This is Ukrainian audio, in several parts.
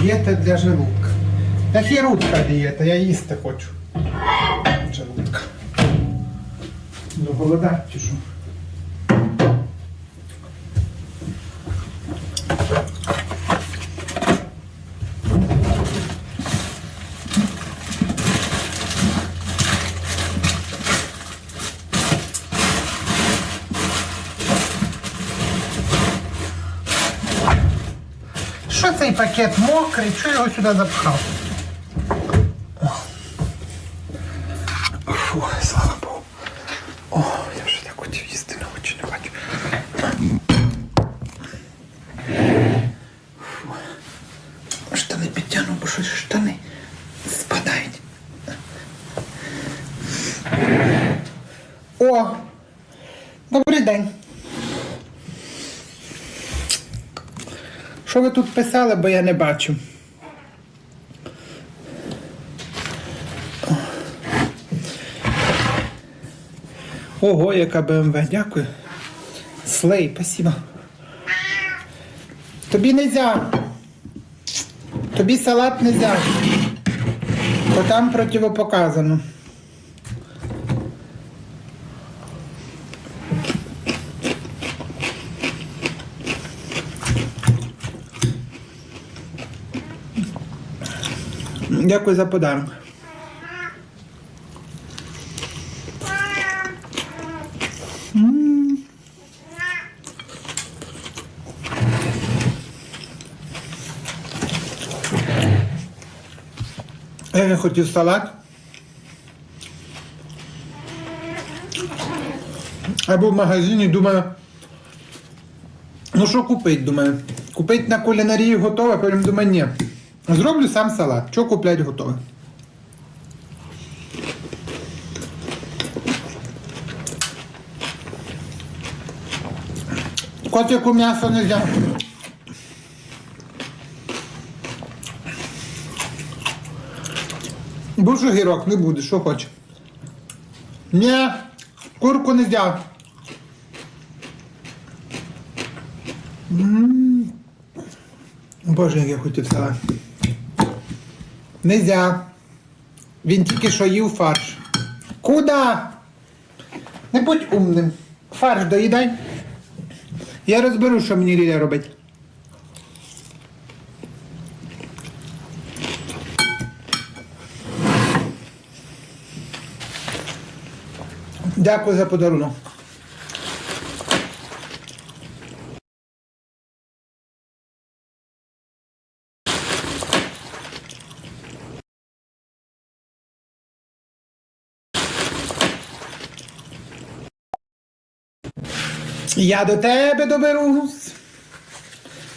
Дієта для желудка. Та хірургка дієта, я їсти хочу. Желудка. Ну, голодать чи цей пакет мокрий? Чого його сюди запхав? Фу, слава Богу. О, я вже так хотів їсти на очі не бачу. Фу. Штани підтягну, бо щось штани спадають. О! Добрий день. Що ви тут писали, бо я не бачу? Ого, яка БМВ, дякую. Слей, спасибо. Тобі нельзя. Тобі салат нельзя. Бо там противопоказано. Дякую за подарунок. Я хотів салат. Або в магазині думаю. Ну що купити, думаю. Купити на кулінарії готове, потім думаю, ні. Зроблю сам салат. Що купляти готове? Котику м'ясо не взяв. Будеш огірок, не буде, що хоче. Ні, курку не взяв. Боже, як я хотів салат. Нельзя. Він тільки що їв фарш. Куда? Не будь умним. Фарш доїдай. Я розберу, що мені Ліля робить. Дякую за подарунок. Я до тебе доберусь.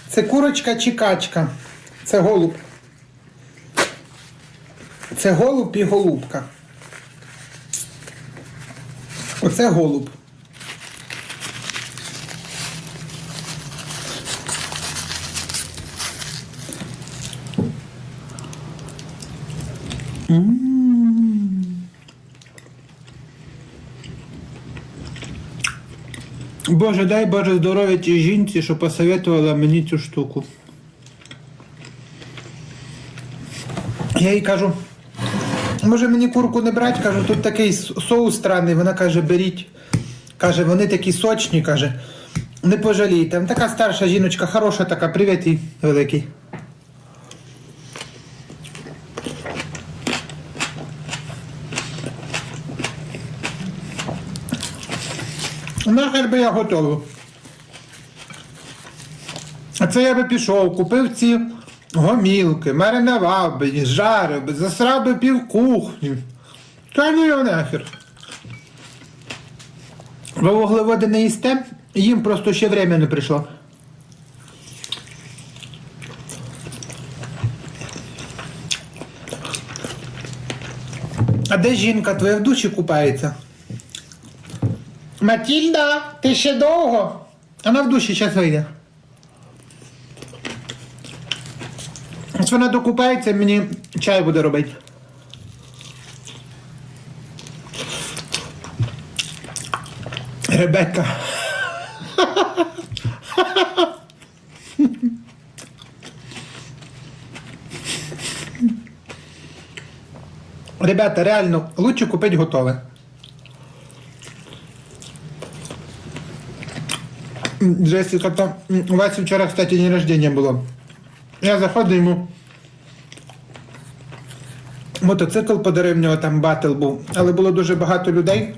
Це курочка чи качка. Це голуб. Це голуб і голубка. Оце голуб. Боже, дай Боже здоров'я тій жінці, що посоветувала мені цю штуку. Я їй кажу, може мені курку не брати, кажу, тут такий соус странний. Вона каже, беріть. Каже, вони такі сочні, каже. Не пожалійте. Така старша жіночка, хороша така, привіт їй великий. Нахер би я готовий. А це я би пішов, купив ці гомілки, маринував би, їх, жарив би, засрав би пів кухні. Та ну його нахер. Ви вуглеводи не їсте, їм просто ще время не прийшло. А де жінка твоя в душі купається? Матільда, ти ще довго? Вона в душі зараз вийде. Ось вона докупається, мені чай буде робити. Ребекка. Ребята, реально, лучше купити готове. М, Джесіка, то м, у вас вчора, кстати, день рождения було. Я заходжу йому. Мотоцикл подарив нього там батл був, але було дуже багато людей.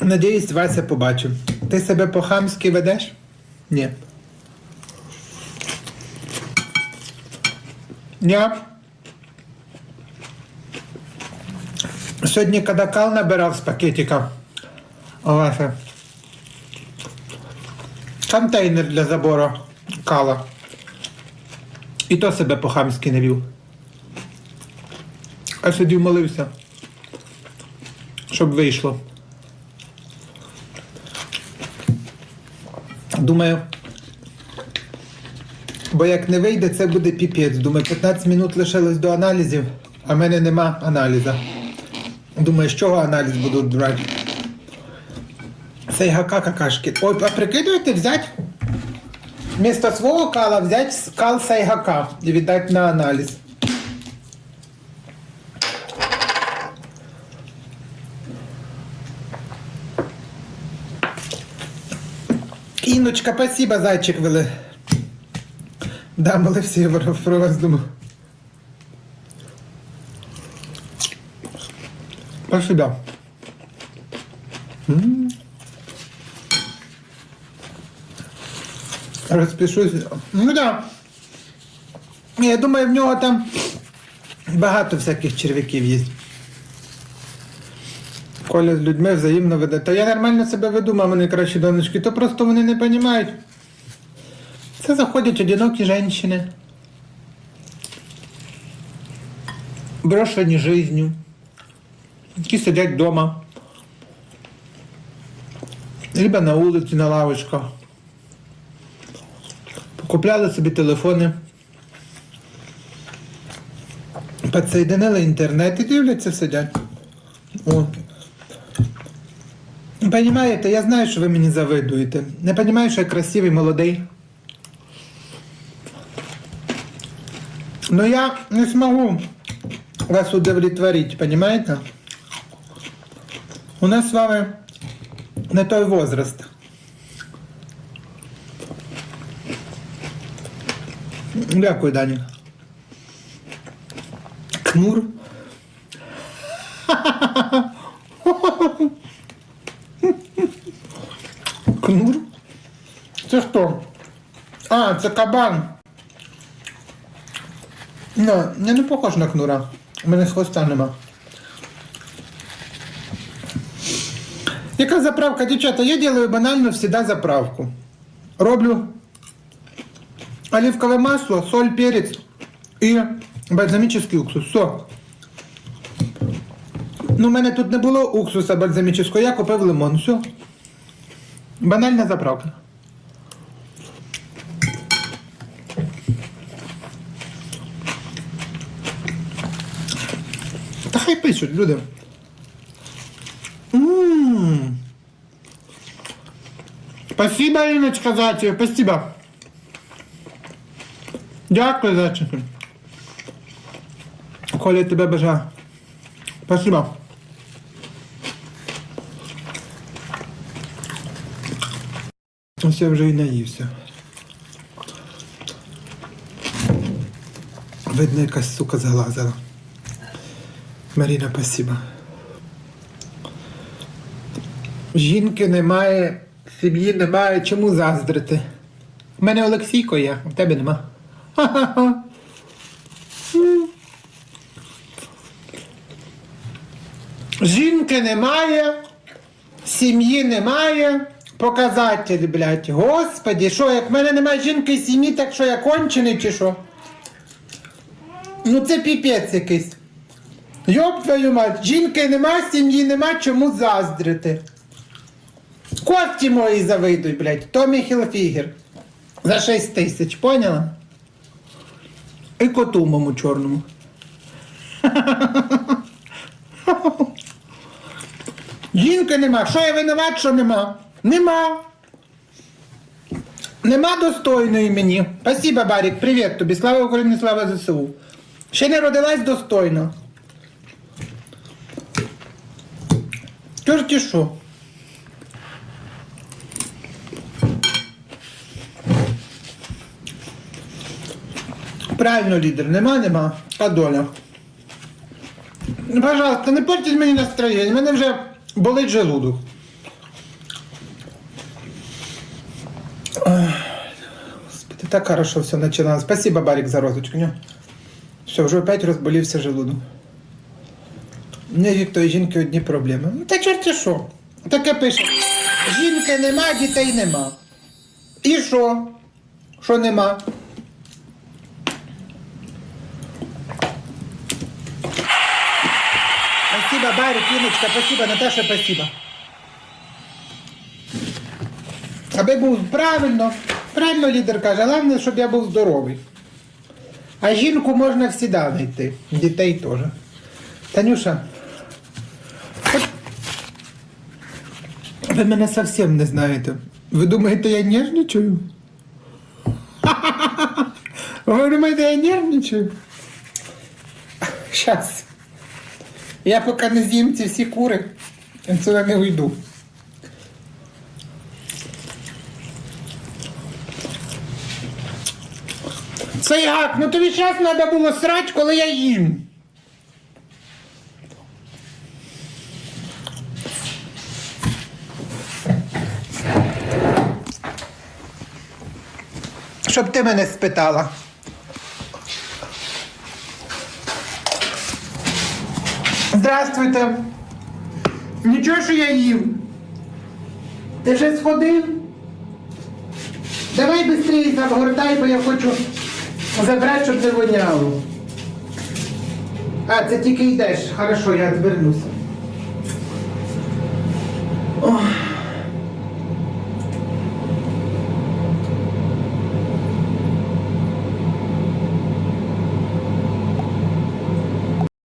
Надіюсь, Вася побачив. Ти себе по-хамськи ведеш? Ні. Я сьогодні коли кал набирав з пакетика. Вася. Контейнер для забору кала. І то себе по-хамськи не вів. А сидів молився. Щоб вийшло. Думаю. Бо як не вийде, це буде піпець. Думаю, 15 минут лишилось до аналізів, а в мене нема аналіза. Думаю, з чого аналіз будуть брати? Сейгака какашки. Ой, а прикидуєте взяти? Вместо свого кала взяти кал Сайгака і віддати на аналіз. Іночка, спасибо, зайчик вели. Да, були всі про, вас думав. Спасибо. М. Розпишусь. Ну да. Я думаю, в нього там багато всяких черв'яків є. Коля з людьми взаємно веде. Та я нормально себе веду, мамини кращі донечки, то просто вони не розуміють. Це заходять одинокі жінки. Брошені жизнью. Які сидять вдома. Либо на вулиці, на лавочках. Покупляли собі телефони. Підсоєдинили інтернет і дивляться, сидять. О. Понимаєте, я знаю, що ви мені завидуєте. Не розумію, що я красивий, молодий. Но я не смогу вас удовлетворить, понимаете? У нас с вами не той возраст. Дякую, Данік. Кнур. Кнур? Це хто? А, це кабан. Ну, я не похож на кнура. У мене хвоста нема. Яка заправка, дівчата? Я делаю банально всегда заправку. Роблю оливковое масло, соль, перец і бальзамический уксус. Все. Ну, у мене тут не було уксуса бальзамического, я купив лимон. Все. Банальна заправка. Та хай пишуть, люди. Спасибо, Іночка, зайчик, спасибо. Дякую, зайчик. Коля, тебе бажаю. Спасибо. Ось я вже і наївся. Видно, якась сука залазила. Маріна, спасибо. Жінки немає, сім'ї немає, чому заздрити? У мене Олексійко є, в тебе нема. Ха-ха-ха. Жінки немає, сім'ї немає. Показатель, блядь. Господі, що, як в мене немає жінки і сім'ї, так що я кончений чи що? Ну це піпець якийсь. Йоп твою мать, жінки нема, сім'ї нема, чому заздрити. Кості мої завидуй, блядь. Томі Хілфігер. За 6 тисяч, поняла? І коту моєму чорному. Жінки нема. Що я винуват, що нема? Нема. Нема достойної мені. Спасибо, Барік. Привіт тобі. Слава Україні, слава ЗСУ. Ще не родилась достойно. Чорті що? Правильно, лідер, нема, нема. А доля. Пожалуйста, не портіть мені настроєння, мене вже болить желудок. Господи, так хорошо все начиналось. Спасибо, Барик, за розочку. Все, вже опять розболівся желудок. У мене від тої жінки одні проблеми. Ну, та чорті що? Таке пише. Жінки нема, дітей нема. І що? Що нема? Спасибо, Барик, Иночка, спасибо, Наташа, спасибо. Аби був правильно, правильно лідер каже, головне, щоб я був здоровий. А жінку можна всі знайти, дітей теж. Танюша, ви мене зовсім не знаєте. Ви думаєте, я нервничаю? Ви думаєте, я нервничаю? Щас. Я поки не з'їм ці всі кури, сюди не уйду. Це як? Ну тобі зараз треба було срать, коли я їм. Щоб ти мене спитала. Здравствуйте. Нічого, що я їв. Ти вже сходив? Давай швидше загортай, бо я хочу забрати, щоб не. А, це тільки йдеш. Хорошо, я звернуся. Ох.